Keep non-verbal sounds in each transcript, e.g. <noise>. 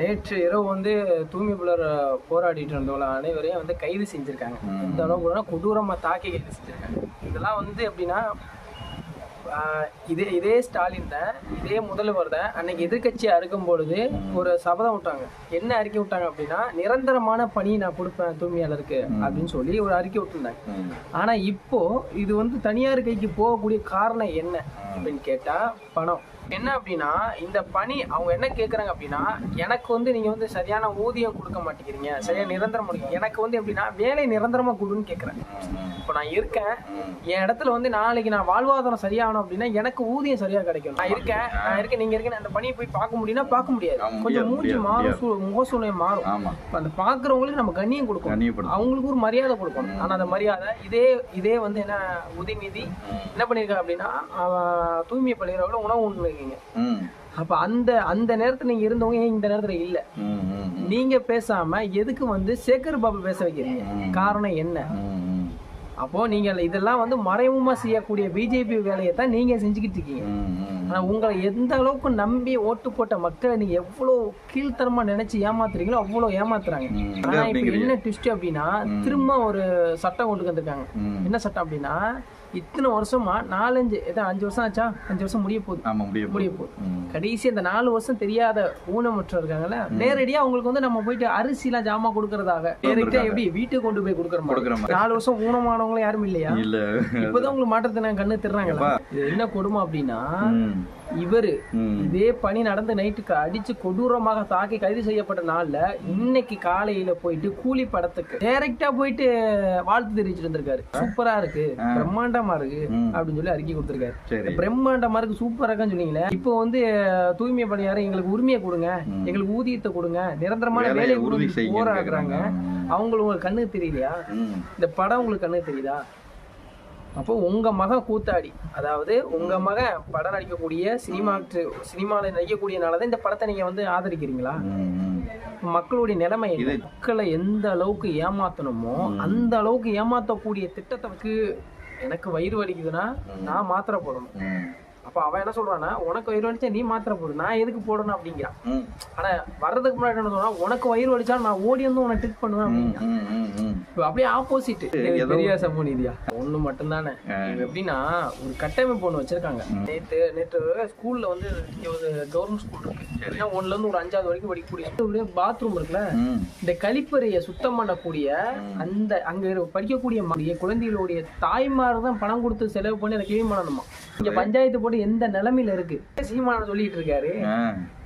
நேற்று இரவு வந்து தூய்மைப்புலர் போராடிட்டு இருந்தவங்கள அனைவரையும் வந்து கைது செஞ்சிருக்காங்க. இந்த அளவுக்கு கொடூரமா தாக்கி கைது செஞ்சிருக்காங்க. இதெல்லாம் வந்து எப்படின்னா இதே இதே ஸ்டாலின் தான் இதே முதல்வர் தான் அன்னைக்கு எதிர்க்கட்சியா இருக்கும் பொழுது ஒரு சபதம் விட்டாங்க. என்ன அறிக்கை விட்டாங்க அப்படின்னா நிரந்தரமான பணி நான் கொடுப்பேன் தூய்மையாளருக்கு அப்படின்னு சொல்லி ஒரு அறிக்கை விட்டுருந்தாங்க. ஆனா இப்போ இது வந்து தனியார் கைக்கு போகக்கூடிய காரணம் என்ன அப்படின்னு கேட்டா பணம். என்ன அப்படின்னா இந்த பணி அவங்க என்ன கேக்குறாங்க அப்படின்னா எனக்கு வந்து நீங்க வந்து சரியான ஊதியம் கொடுக்க மாட்டேங்கிறீங்க சரியா நிரந்தரம் கொடுக்க எனக்கு வந்து எப்படின்னா வேலை நிரந்தரமா கொடுன்னு கேக்குறேன். இப்போ நான் இருக்கேன் என் இடத்துல வந்து நாளைக்கு நான் வாழ்வாதாரம் சரியாகணும் அப்படின்னா எனக்கு ஊதியம் சரியா கிடைக்கும் நான் இருக்கேன் நான் இருக்கேன் நீங்க இருக்கேன் அந்த பணியை போய் பார்க்க முடியும்னா பார்க்க முடியாது. கொஞ்சம் முடியாது, மாறும் சூ- முக சூழ்நிலை மாறும் இப்ப அந்த பாக்குறவங்களுக்கு நம்ம கண்ணியம் கொடுக்கணும். அவங்களுக்கு ஒரு மரியாதை கொடுக்கணும். ஆனா அந்த மரியாதை இதே இதே வந்து என்ன உதயநிதி என்ன பண்ணிருக்காங்க அப்படின்னா தூய்மை பள்ளிகிறவங்கள உணவு இருக்கீங்க அப்ப அந்த அந்த நேரத்துல நீங்க இருந்தவங்க ஏன் இந்த நேரத்துல இல்ல நீங்க பேசாம எதுக்கு வந்து சேகர் பாபு பேச வைக்கிறீங்க காரணம் என்ன. அப்போ நீங்க இதெல்லாம் வந்து மறைமுகமா செய்யக்கூடிய பிஜேபி வேலையை தான் நீங்க செஞ்சுக்கிட்டு இருக்கீங்க. ஆனா உங்களை எந்த அளவுக்கு நம்பி ஓட்டு போட்ட மக்களை நீங்க எவ்வளவு கீழ்த்தரமா நினைச்சு ஏமாத்துறீங்களோ அவ்வளவு ஏமாத்துறாங்க. ஆனா இப்ப. என்ன ட்விஸ்ட் அப்படின்னா திரும்ப ஒரு சட்டம் கொண்டு வந்திருக்காங்க. என்ன சட்டம் அப்படின்னா இத்தனை வருஷமா நாலஞ்சு எதாவது அஞ்சு வருஷம் ஆச்சா? அஞ்சு வருஷம் முடிய போகுது. ஆமா முடிய முடிய போகுது. கடைசி அந்த நாலு வருஷம் தெரியாத ஊனமுற்ற இருக்காங்கல்ல நேரடியா அவங்களுக்கு வந்து நம்ம போயிட்டு அரிசி எல்லாம் ஜாமா கொடுக்கறதாக. நேரடியா எப்படி? வீட்டுக்கு கொண்டு போய் கொடுக்குற மாதிரி. நாலு வருஷம் ஊனமானவங்களும் யாரும் இல்லையா? இல்ல. இப்பதான் உங்களுக்கு மாற்றத்தின கண்ணு திர்றாங்களா இது என்ன கொடுமை அப்படின்னா. இவரு. இதே பணி நடந்த நைட்டுக்கு அடிச்சு கொடூரமாக தாக்கி கைது செய்யப்பட்ட நாள்ல இன்னைக்கு காலையில போயிட்டு கூலி படத்துக்கு டைரக்டா போயிட்டு வாழ்த்து தெரிவிச்சிட்டு இருந்திருக்காரு சூப்பரா இருக்கு. பிரம்மாண்டமா இருக்கு ம். அப்படின்னு சொல்லி அறிக்கை கொடுத்திருக்காரு. பிரம்மாண்டமா இருக்கு சூப்பரா இருக்குன்னு சொன்னீங்களே. இப்போ வந்து தூய்மை பணியார எங்களுக்கு உரிமையை கொடுங்க. எங்களுக்கு ஊதியத்தை கொடுங்க. நிரந்தரமான வேலையை செய்யுங்கன்னு போராடுறாங்க. அவங்களுக்கு உங்களுக்கு கண்ணுக்கு தெரியலையா. இந்த படம் உங்களுக்கு கண்ணுக்கு தெரியுதா? அப்போ உங்க மகன் கூத்தாடி அதாவது உங்க மகன் படம் நடிக்கக்கூடிய சினிமா சினிமால நடிக்கக்கூடியனால தான் இந்த படத்தை நீங்க வந்து ஆதரிக்கிறீங்களா. மக்களுடைய நிலைமை? மக்களை எந்த அளவுக்கு ஏமாத்தணுமோ அந்த அளவுக்கு ஏமாத்தக்கூடிய திட்டத்துக்கு எனக்கு வயிறு வலிக்குதுன்னா நான் மாத்திரை போடணும். அப்ப அவன் என்ன சொல்றான்னா உனக்கு வயிறு வலிச்சா நீ மாத்திரை போடு நான் எதுக்கு போடணும்? அப்படிங்கிறான். ஆனா வர்றதுக்கு முன்னாடி என்ன சொல்றான் உனக்கு வயிறு வலிச்சா நான் ஓடி வந்து உனக்கு ட்ரீட் பண்ணுவேன். அப்படிங்கிறான். அப்படியே ஆப்போசிட் பெரிய சமூக நீதியா? ஒண்ணு மட்டும்தானே. எப்படின்னா ஒரு கட்டமைப்பு ஒண்ணு வச்சிருக்காங்க. நேத்து நேற்று ஸ்கூல்ல வந்து ஒரு கவர்மெண்ட் ஸ்கூல் இருக்கு. ஒண்ணுல இருந்து ஒரு அஞ்சாவது வரைக்கும் படிக்கக்கூடிய பாத்ரூம் இருக்குல்ல. இந்த கழிப்பறையை சுத்தம் பண்ணக்கூடிய அந்த அங்க படிக்கக்கூடிய குழந்தைகளுடைய தாய்மார் தான் பணம் கொடுத்து செலவு பண்ணி அதை கிளீன் பண்ணணுமா? இங்க பஞ்சாயத்து போட்டு எந்த நிலைமையில இருக்கு? சீமான சொல்லிட்டு இருக்காரு.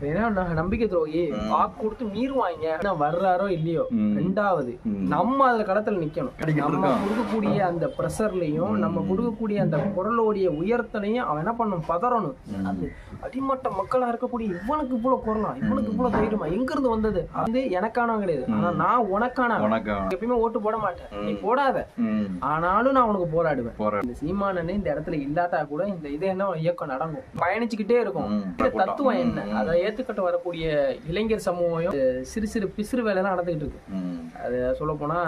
ஏன்னா நம்பிக்கை துரோகி வாக்கு கொடுத்து மீறுவாங்க. ஆனா வர்றாரோ இல்லையோ ரெண்டாவது நம்ம அதுல களத்துல நிக்கணும். நம்ம கொடுக்கக்கூடிய அந்த ப்ரெஷர்லயும் நம்ம கொடுக்கக்கூடிய அந்த குரலோடைய உயர்த்தலையும் அவன் என்ன பண்ணும்? பதறணும். அது அடிமட்ட மக்களா இருக்கக்கூடிய இவனுக்கு இவ்வளவு குரலா? இவனுக்கு இவ்வளவு தைரியமா? எங்க இருந்து வந்தது? அது எனக்கானவன் கிடையாது. ஆனா நான் உனக்கான எப்பயுமே ஓட்டு போட மாட்டேன். நீ போடாத. ஆனாலும் நான் உனக்கு போராடுவேன். இந்த சீமானனே இந்த இடத்துல இல்லாட்டா கூட இந்த இது என்ன இயக்கம் நடக்கும். பயணிச்சுக்கிட்டே இருக்கும். தத்துவம் என்ன? அதை ஏத்துக்கிட்டு வரக்கூடிய இளைஞர் சமூகம் சிறு சிறு பிசிறு வேலை எல்லாம் நடந்துகிட்டு இருக்கு. அது சொல்ல போனா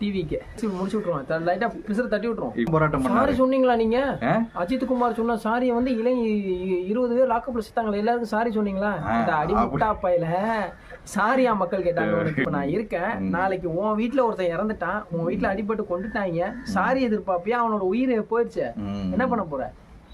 டிவிக்கு முடிச்சு விட்டுருவோம். லைட்டா பிசிறு தட்டி விட்டுருவோம். போராட்டம் சாரி சொன்னீங்களா நீங்க? அஜித் குமார் சொன்ன சாரியை வந்து இளை இருபது பேர் லாக்கப்ல செத்தாங்களே. எல்லாருக்கும் சாரி சொன்னீங்களா? இந்த அடிமுட்டா பையில சாரியா மக்கள் கேட்டாங்க. இப்ப நான் இருக்கேன். நாளைக்கு உன் வீட்டுல ஒருத்தன் இறந்துட்டான். உன் வீட்டுல அடிபட்டு கொண்டுட்டாங்க. சாரி எதிர்பார்ப்பியா? அவனோட உயிர் போயிடுச்சு. என்ன பண்ண போற?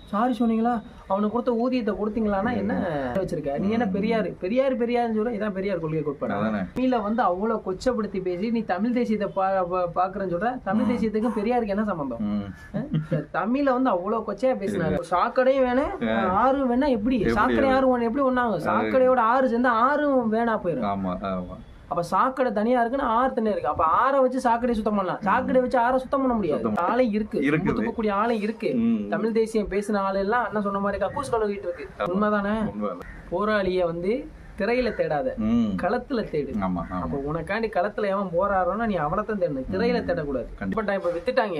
சாரி சொன்னீங்களா? அவனுக்கு கொடுத்த ஊதியத்தை கொடுத்தீங்களான்னா என்ன வச்சிருக்க? நீ என்ன பெரியாரு? பெரியாரு பெரியாருன்னு சொல்ல இதான் பெரியார் கொள்கை கோட்பாடு. அதானே. தமிழ வந்து அவ்வளவு கொச்சப்படுத்தி பேசி நீ தமிழ் தேசியத்தை பா பா- பாக்குறேன்னு சொல்ற தமிழ் தேசியத்துக்கும் பெரியாருக்கு என்ன சம்பந்தம்? ம். அஹ் தமிழ வந்து அவ்வளவு கொச்சையா பேசினாரு. சாக்கடையும் வேணும் ஆறும் வேணா எப்படி? சாக்கடை ஆறு ஒண்ணு எப்படி ஒண்ணாகும்? சாக்கடையோட ஆறு சேர்ந்தா ஆறும் வேணா போயிடும் ஆமா ஆமா. அப்ப சாக்கடை தனியா இருக்குன்னா ஆறு தனியா இருக்கு. அப்ப ஆறை வச்சு சாக்கடை சுத்தம் பண்ணலாம். சாக்கடை வச்சு ஆறை சுத்தம் பண்ண முடியாது. ஆலை இருக்கு. துப்பக்கூடிய ஆலை இருக்கு. தமிழ் தேசியம் பேசின ஆள் எல்லாம் என்ன சொன்ன மாதிரி கக்கூஸ் கழுவிட்டு இருக்கு. உண்மைதானே? உண்மை. போராளிய வந்து திரையில தேடாத. களத்துல தேடு. அப்ப உனக்காண்டி களத்துல எவன் போராடுறானோ நீ அவனைத்தான் தேடணும். திரையில தேடக்கூடாது. இப்ப இப்ப வித்துட்டாங்க.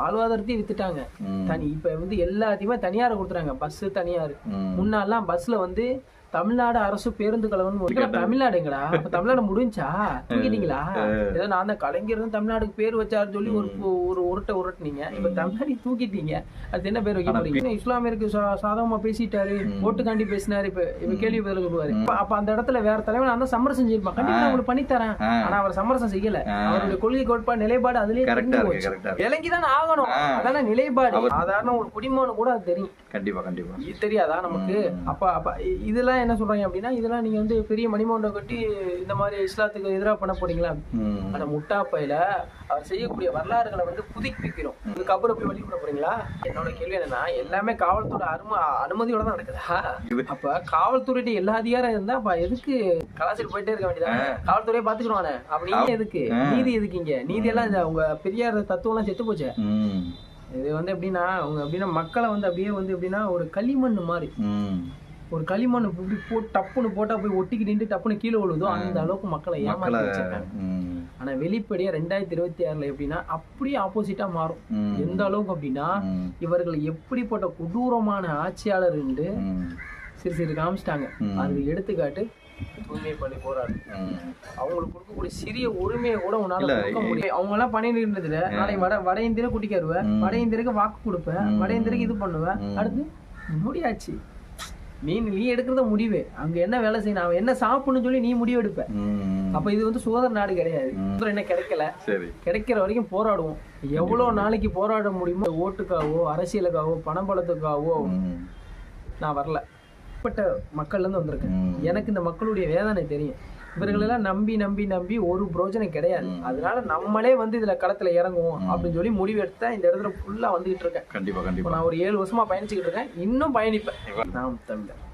வாழ்வாதாரத்தையும் வித்துட்டாங்க. தனி இப்ப வந்து எல்லாத்தையுமே தனியார் கொடுத்துறாங்க பஸ் தனியார். முன்னாலாம் பஸ்ல வந்து தமிழ்நாடு அரசு பேருந்து தமிழ்நாடுங்கடா அப்ப தமிழ்நாடு முடிஞ்சா? தூக்கிட்டீங்களா <laughs> ஏதோ நான் தான் கலைஞர் தமிழ்நாடுக்கு பேர் வச்சாருன்னு சொல்லி ஒரு ஒரு உருட்டை உருட்டுனீங்க. இப்ப தமிழ்நாடு தூக்கிட்டீங்க. அது என்ன பேர் வைக்க போறீங்க? இஸ்லாமியருக்கு சாதகமா பேசிட்டாரு. ஓட்டுக்காண்டி பேசினாரு. இப்ப இப்ப கேள்வி பதில் சொல்லுவாரு அப்ப- அந்த இடத்துல வேற தலைவன் நான் தான் சமரசம் செஞ்சிருப்பான் கண்டிப்பா உங்களுக்கு பண்ணித்தரேன். ஆனா அவர் சமரசம் செய்யல. அவருடைய கொள்கை கோட்பாடு நிலைப்பாடு அதுலயே கரெக்டா தெரிஞ்சு இருக்கு போச்சு. கரெக்டா இருக்கு. விளங்கி தானே ஆகணும். அதான நிலைப்பாடு. சாதாரண ஒரு குடிமகனு கூட அது தெரியும். கண்டிப்பா கண்டிப்பா. இது தெரியாதா நமக்கு? அப்ப அப்ப இ- இதெல்லாம் என்ன சொல்றாங்க அப்படின்னா இதெல்லாம் நீங்க வந்து பெரிய மணிமண்டபம் கட்டி இந்த மாதிரி இஸ்லாத்துக்கு எதிராக பண்ண போறீங்களா. அந்த முட்டாப்பையில அவர் செய்யக்கூடிய வரலாறுகளை வந்து புதுப்பிக்கிறோம். இதுக்கு அப்புறம் போய் வெளியிட போறீங்களா? என்னோட கேள்வி என்னன்னா எல்லாமே காவல்துறை அரும அனுமதியோட தான் நடக்குதா. அப்ப காவல்துறையிட்ட எல்லா அதிகாரம் இருந்தா அப்ப எதுக்கு கலாச்சாரம் போயிட்டே இருக்க வேண்டியதா காவல்துறையை பாத்துக்கிறோம் அப்படின்னு எதுக்கு? நீதி எதுக்கு இங்க? நீதி எல்லாம் உங்க பெரியார் தத்துவம் எல்லாம் செத்து போச்சு. இது வந்து எப்படின்னா அவங்க எப்படின்னா மக்களை வந்து அப்படியே வந்து எப்படின்னா ஒரு களிமண் மாதிரி. ஒரு களிமண் இப்படி போட்டு டப்புன்னு போட்டா போய் ஒட்டிக்கிட்டு டப்புன்னு கீழே விழுதோ அந்த அளவுக்கு மக்களை ஏமாத்தி வச்சிருக்காங்க. ம். ஆனா வெளிப்படையா ரெண்டாயிரத்தி இருபத்தி ஆறுல எப்படின்னா அப்படியே ஆப்போசிட்டா மாறும். எந்த அளவுக்கு அப்படின்னா. இவர்கள் எப்படிப்பட்ட கொடூரமான ஆட்சியாளர் என்று. சிறு சிறு காமிச்சிட்டாங்க. அதுக்கு எடுத்துக்காட்டு தூய்மை போராடு ம். அவங்களுக்கு கொடுக்கக்கூடிய சிறிய உரிமையை கூட உன்னால கொடுக்க முடியும் அவங்க எல்லாம் பண்ணிட்டு இருந்ததுல நாளைக்கு வட வட இந்தியரை குட்டிக்காருவ வட இந்தியருக்கு வாக்கு கொடுப்ப வட இந்தியருக்கு இது பண்ணுவ அடுத்து முடியாச்சு நீ நீ எடுக்கிறத முடிவு. அங்க என்ன வேலை செய்யணும்? அவன் என்ன சாப்பிடணும்னு சொல்லி நீ முடிவு எடுப்ப. அப்ப இது வந்து சுதந்திர நாடு கிடையாது. என்ன கிடைக்கல? கிடைக்கிற வரைக்கும் போராடுவோம். எவ்வளவு நாளைக்கு போராட முடியுமோ ஓட்டுக்காகவோ அரசியலுக்காகவோ பணபலத்துக்காகவோ ம். நான் வரல. பட்ட மக்கள்ல இருந்து வந்திருக்கேன். எனக்கு இந்த மக்களுடைய வேதனை தெரியும். இவர்களெல்லாம் நம்பி நம்பி நம்பி ஒரு பிரோஜனம் கிடையாது. அதனால நம்மளே வந்து இதுல களத்துல இறங்குவோம் அப்படின்னு சொல்லி முடிவு எடுத்தா இந்த இடத்துல ஃபுல்லா வந்துகிட்டு இருக்கேன். கண்டிப்பா கண்டிப்பா. நான் ஒரு ஏழு வருஷமா பயணிச்சுக்கிட்டு இருக்கேன். இன்னும் பயணிப்பேன். நாம் தமிழர்.